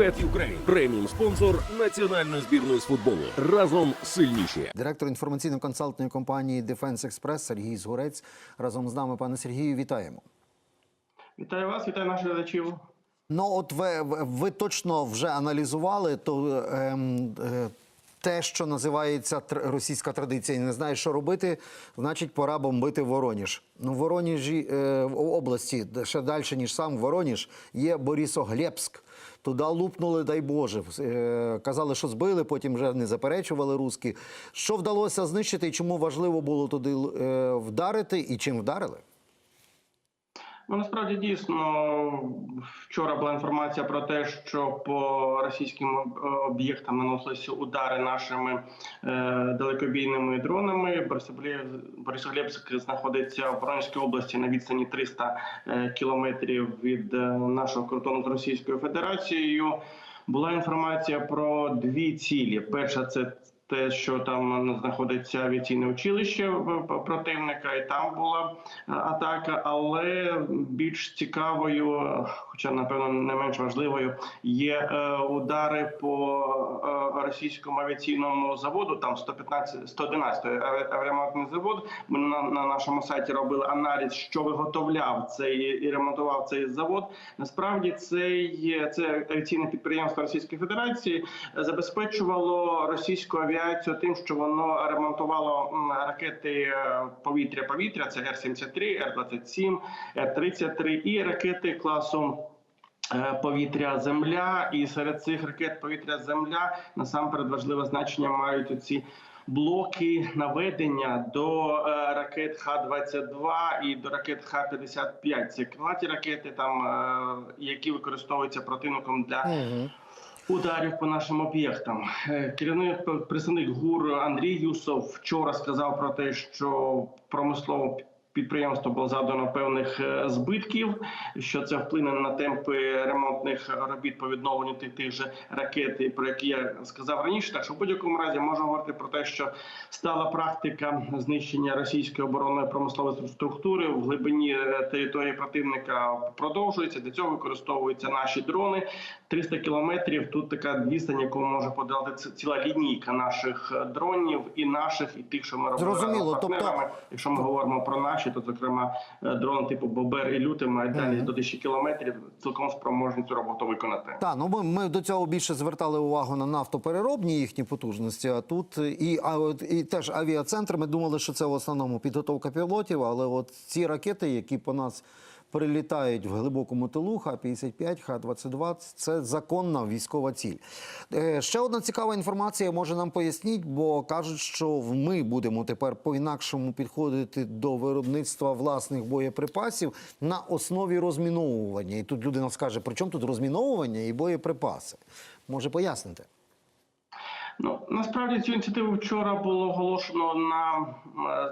Bet Ukraine – преміум спонсор національної збірної з футболу. Разом сильніші. Директор інформаційно-консалтної компанії Defense Express Сергій Згурець разом з нами, пане Сергію, вітаємо. Вітаю вас, вітаю наших глядачів. Ну, от ви, ви- точно вже аналізували то ем, е, те, що називається тр- російська традиція. Не знає, що робити, значить, пора бомбити Вороніж. Ну, в Воронежі е, в області, ще далі, ніж сам Вороніж, є Борисоглебськ. Туди лупнули, дай Боже. Е, казали, що збили, потім вже не заперечували русські. Що вдалося знищити і чому важливо було туди е, вдарити і чим вдарили? Ну насправді дійсно вчора була інформація про те, що по російським об'єктам наносилися удари нашими е, далекобійними дронами. Борисоглеб- Борисоглебськ знаходиться в Воронезькій області на відстані 300 е, кілометрів від е, нашого кордону з Російською Федерацією. Була інформація про дві цілі. Перша це те, що там знаходиться авіаційне училище противника, і там була е, атака. Але більш цікавою, хоча напевно не менш важливою, є е, удари по е, російському авіаційному заводу. Там 115 111 аві- авіаремонтний завод. Ми на, на нашому сайті робили аналіз, що виготовляв цей і ремонтував цей завод. Насправді цей це авіаційне підприємство Російської Федерації забезпечувало російську авіацію тим, що воно ремонтувало ракети е, повітря-повітря. Це Р-73, Р-27, Р-33 і ракети класу. е, Повітря земля, і серед цих ракет повітря земля насамперед важливе значення мають оці блоки наведення до е, ракет Х-22 і до ракет Х-55. Це крилаті ракети, там які використовуються противником для ударів по нашим об'єктам. Е, Керівник представник ГУР Андрій Юсов вчора сказав про те, що промислово підприємство було завдано певних е, збитків, що це вплине на темпи ремонтних робіт по відновленню тих тих же ракет, про які я сказав раніше. Так що в будь-якому разі можна говорити про те, що стала практика знищення російської оборонної промислової структури в глибині е, території противника продовжується. Для цього використовуються наші дрони. 300 кілометрів. Тут така відстань, яку може подолати ц- ціла лінійка наших е, дронів, і наших, і тих, що ми робимо Зрозуміло, з партнерами. тобто- Якщо ми говоримо про наші, то зокрема е, дрон типу Бобер і Лютий мають далі до 1000 кілометрів. Цілком спроможні цю роботу виконати. Так, ну ми, ми до цього більше звертали увагу на нафтопереробні їхні потужності. А тут і, а от, і теж авіацентр. Ми думали, що це в основному підготовка пілотів, але от ці ракети, які по нас прилітають в глибокому тилу, Х-55, Х-22, це законна військова ціль. Е, ще одна цікава інформація, може нам поясніть, бо кажуть, що ми будемо тепер по-інакшому підходити до виробництва власних боєприпасів на основі розміновування. І тут людина скаже, при чому тут розміновування і боєприпаси? Може пояснити? Ну насправді цю ініціативу вчора було оголошено на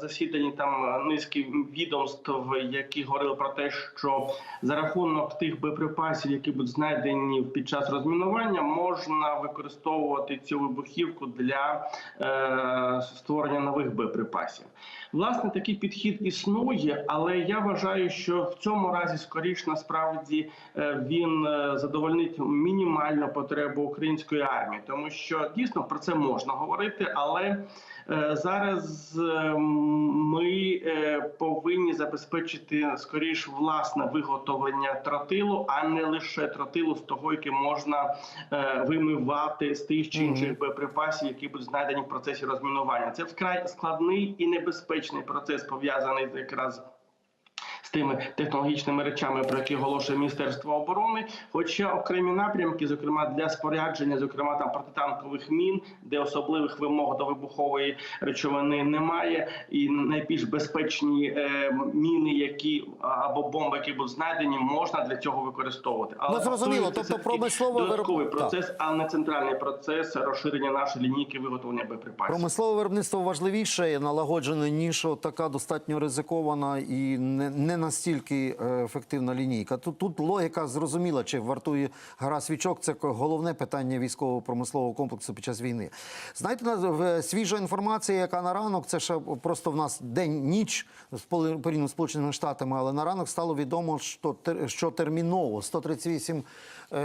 засіданні там низки відомств, які говорили про те, що за рахунок тих боєприпасів, які будуть знайдені під час розмінування, можна використовувати цю вибухівку для е, створення нових боєприпасів. Власне, такий підхід існує, але я вважаю, що в цьому разі скоріш насправді е, він е, задовольнить мінімальну потребу української армії, тому що дійсно про це можна говорити, але е, зараз е, ми е, повинні забезпечити скоріш власне виготовлення тротилу, а не лише тротилу з того, яке можна е, вимивати з тих чи інших боєприпасів, які будуть знайдені в процесі розмінування. Це вкрай складний і небезпечний процес, пов'язаний якраз. Тими технологічними речами, про які оголошує Міністерство оборони, хоча окремі напрямки, зокрема для спорядження, зокрема там протитанкових мін, де особливих вимог до вибухової речовини немає, і найбільш безпечні е, міни, які або бомби, які будуть знайдені, можна для цього використовувати. Ну, зрозуміло, тобто вироб- додатковий Так. процес, а не центральний процес розширення нашої лінійки виготовлення боєприпасів. Промислове виробництво важливіше налагоджене, ніж така достатньо ризикована і не, не настільки е, ефективна лінійка. Тут, тут логіка зрозуміла, чи вартує гра свічок. Це головне питання військово-промислового комплексу під час війни. Знаєте, на- в- свіжа інформація, яка на ранок, це ще просто в нас день-ніч порівняно з Сполученими Штатами, але на ранок стало відомо, що, що терміново 138 е,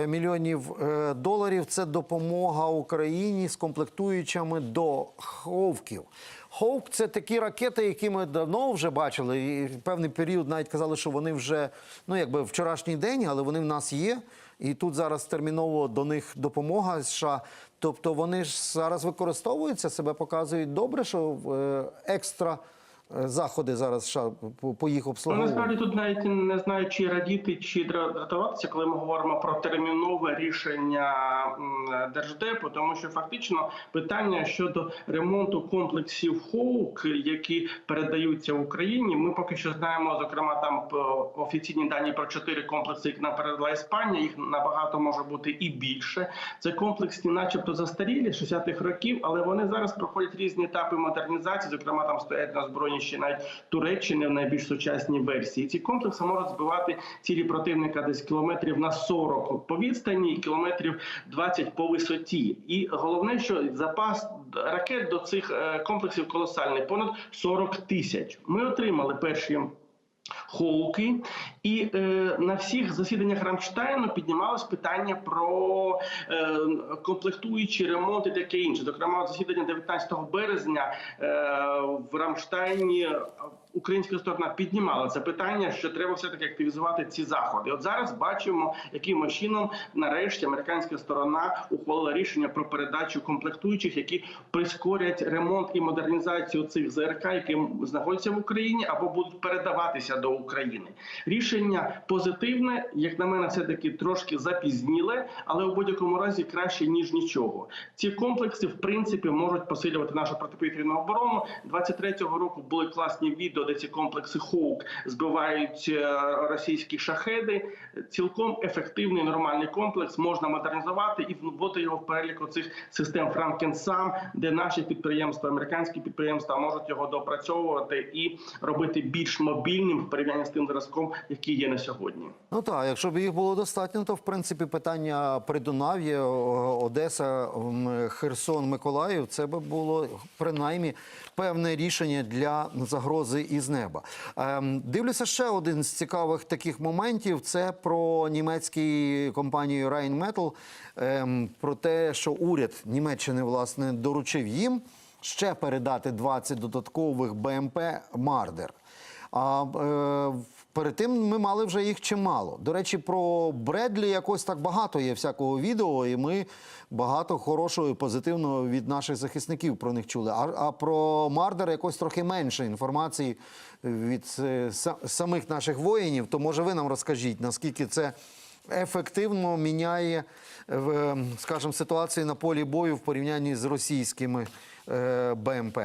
мільйонів е, доларів це допомога Україні з комплектуючими до ховків. Хоук це такі ракети, які ми давно вже бачили. І в певний період навіть казали, що вони вже ну якби вчорашній день, але вони в нас є. І тут зараз терміново до них допомога США. Тобто вони ж зараз використовуються, себе показують добре, що е, екстра е, заходи зараз США по, їх Ну, обслуговуванню. насправді тут навіть не знаю, чи радіти, чи дратуватися, коли ми говоримо про термінове рішення держдепу, тому що фактично питання щодо ремонту комплексів ХОУК, які передаються Україні, ми поки що знаємо, зокрема, там офіційні дані про чотири комплекси, які нам передала Іспанія. Їх набагато може бути і більше. Це комплексні, начебто, застарілі 60-х років, але вони зараз проходять різні етапи модернізації. Зокрема, там стоять на збройні ще навіть Туреччини в найбільш сучасній версії. Ці комплекси можуть збивати цілі противника десь кілометрів на 40 по відстані і кілометрів 20 по висоті. І головне, що запас ракет до цих е, комплексів колосальний понад 40 тисяч. Ми отримали перші. Хоуки, і е, на всіх засіданнях Рамштайну піднімалось питання про е, комплектуючі ремонт і таке інше. Зокрема, засідання 19 березня е, в Рамштайні українська сторона піднімала це питання, що треба все таки активізувати ці заходи. От зараз бачимо, яким чином нарешті американська сторона ухвалила рішення про передачу комплектуючих, які прискорять ремонт і модернізацію цих ЗРК, які знаходяться в Україні або будуть передаватися до України. Рішення позитивне, як на мене, все таки трошки запізніле, але у будь-якому разі краще ніж нічого. Ці комплекси в принципі можуть посилювати нашу протиповітряну оборону. 23-го року були класні відео, де ці комплекси Хоук збивають е, російські шахеди. Цілком ефективний нормальний комплекс можна модернізувати і вводити його в перелік цих систем Франкенсам, де наші підприємства, американські підприємства можуть його допрацьовувати і робити більш мобільним в порівнянні з тим зразком, який є на сьогодні. Ну так, якщо б їх було достатньо, то в принципі питання Придунав'я, О- Одеса, Херсон, Миколаїв, це би було принаймні певне рішення для загрози із неба. Ем, дивлюся ще один з цікавих таких моментів. Це про німецьку компанію Rheinmetall, ем, про те, що уряд Німеччини власне доручив їм ще передати 20 додаткових БМП Мардер. А е, перед тим ми мали вже їх чимало. До речі, про Бредлі якось так багато є всякого відео, і ми багато хорошого і позитивного від наших захисників про них чули. А, а про Мардер якось трохи менше інформації від е, са- самих наших воїнів. То може ви нам розкажіть, наскільки це ефективно міняє, е, скажімо, ситуацію на полі бою в порівнянні з російськими е, БМП.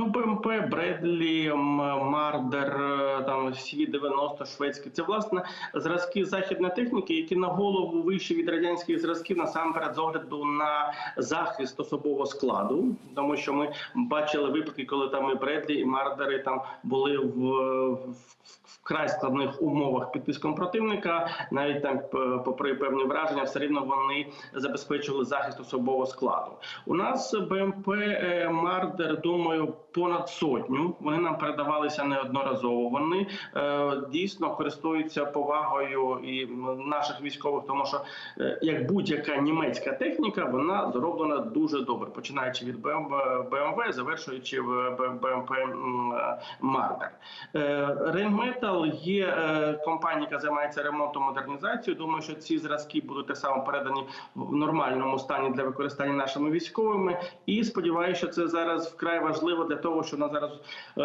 Ну, БМП, Бредлі, Мардер, е, там CV-90, шведські. Це власне зразки західної техніки, які на голову вищі від радянських зразків насамперед з огляду на захист особового складу, тому що ми бачили випадки, коли там і Бредлі, і Мардери там були в, в вкрай складних умовах під тиском противника. Навіть там, попри певні враження, все рівно вони забезпечували захист особового складу. У нас БМП е, Мардер, думаю, понад сотню. Вони нам передавалися неодноразово. Вони е, дійсно користуються повагою і наших військових, тому що е, як будь-яка німецька техніка, вона зроблена дуже добре, починаючи від БМВ, завершуючи в БМП м, е, Мардер. Рейнметал є е, компанія, яка займається ремонтом модернізацією. Думаю, що ці зразки будуть так само передані в нормальному стані для використання нашими військовими. І сподіваюся, що це зараз вкрай важливо для того, що у нас зараз е,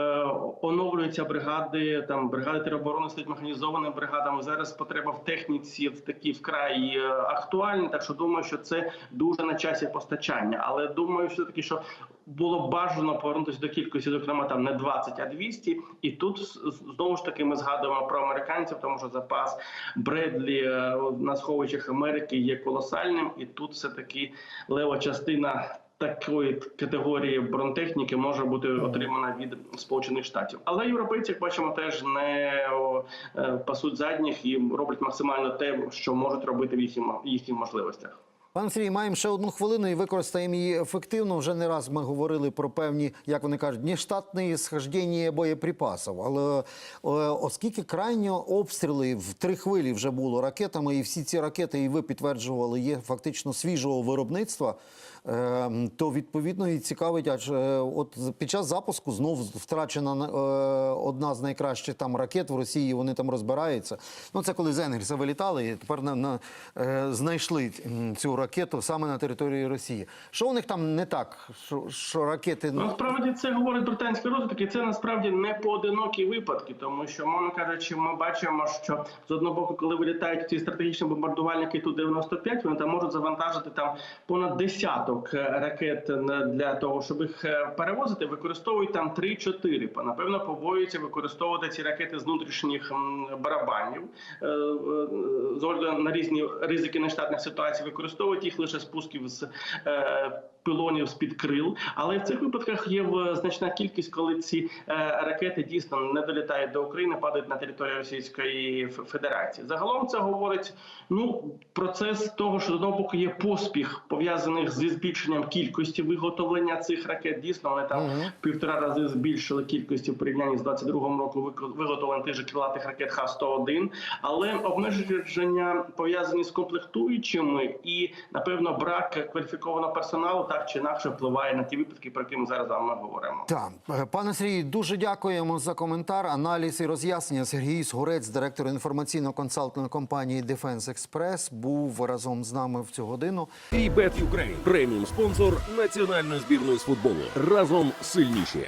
оновлюються бригади. Там бригади тероборони стають механізованими бригадами. Зараз потреба в техніці в такі вкрай е, актуальні. Так що думаю, що це дуже на часі постачання. Але думаю, все таки, що було б бажано повернутися до кількості, зокрема там не 20, а 200. І тут знову ж таки ми згадуємо про американців, тому що запас Бредлі е, на сховищах Америки є колосальним, і тут все таки лева частина такої категорії бронетехніки може бути отримана від Сполучених Штатів. Але європейці, як бачимо, теж не е, пасуть задніх і роблять максимально те, що можуть робити в їхніх їхніх можливостях. Пане Сергій, маємо ще одну хвилину і використаємо її ефективно. Вже не раз ми говорили про певні, як вони кажуть, нештатні схождення боєприпасів. Але е, оскільки крайньо обстріли в три хвилі вже було ракетами, і всі ці ракети, і ви підтверджували, є фактично свіжого виробництва, то відповідно і цікавить, адже е, от під час запуску знов втрачена е, одна з найкращих там ракет в Росії. Вони там розбираються. Ну це коли з Енгельса вилітали, і тепер на, на е, знайшли цю ракету саме на території Росії. Що у них там не так? Що, що ракети Ну, Насправді це говорить британська розвиток, це насправді не поодинокі випадки, тому що, мовно кажучи, ми бачимо, що з одного боку, коли вилітають ці стратегічні бомбардувальники ту 95 вони там можуть завантажити там понад десяток е, ракет для того, щоб їх е, перевозити, використовують там 3-4. Напевно, побоюються використовувати ці ракети з внутрішніх барабанів Е, з огляду на різні ризики нештатних ситуацій, використовують їх лише спусків з пилонів з-під крил. Але в цих випадках є в- значна кількість, коли ці е, ракети дійсно не долітають до України, падають на територію Російської Федерації. Загалом це говорить ну процес того, що з одного боку є поспіх пов'язаних зі збільшенням кількості виготовлення цих ракет. Дійсно, вони там в півтора рази збільшили кількості в порівнянні з 22-м роком вик- виготовлення тих же крилатих ракет Х-101. Але обмеження пов'язані з комплектуючими і напевно брак кваліфікованого персоналу так чи інакше впливає на ті випадки, про які ми зараз з вами говоримо. Так, пане Сергій, дуже дякуємо за коментар, аналіз і роз'яснення. Сергій Сгорець, директор інформаційно-консалтингової компанії Defense Express, був разом з нами в цю годину. І Бет Юкрейн – преміум спонсор національної збірної з футболу. Разом сильніші.